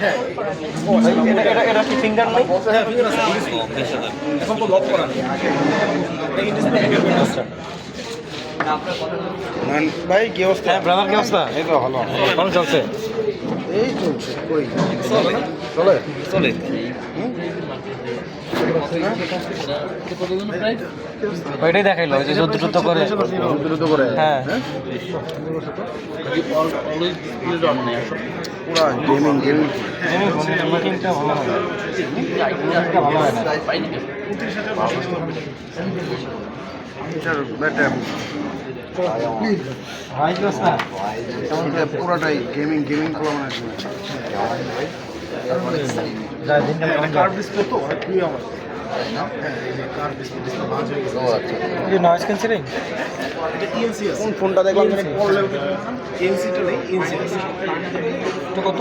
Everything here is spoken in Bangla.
হ্যাঁ। এটা এটা- এটা কি ফিঙ্গার নাই হ্যাঁ ফিঙ্গার আছে। এখন তো লক করা নেই। ভাই কি অবস্থা? হ্যাঁ ব্রাদার কি অবস্থা? এই তো ভালো। কেমন চলছে। এই চলছে কই? চলে? চলে। ওইটাই দেখাইলো যে যুদ্ধ টুদ্ধ করে। দ্রুত করে। হ্যাঁ। পুরা গেমিং গেমিং। ভালো হয় ভালো হয় না এটা পুরাটাই গেমিং গেমিং করা মানে হয়ে কোন ফোনটা দেখলাম? কত?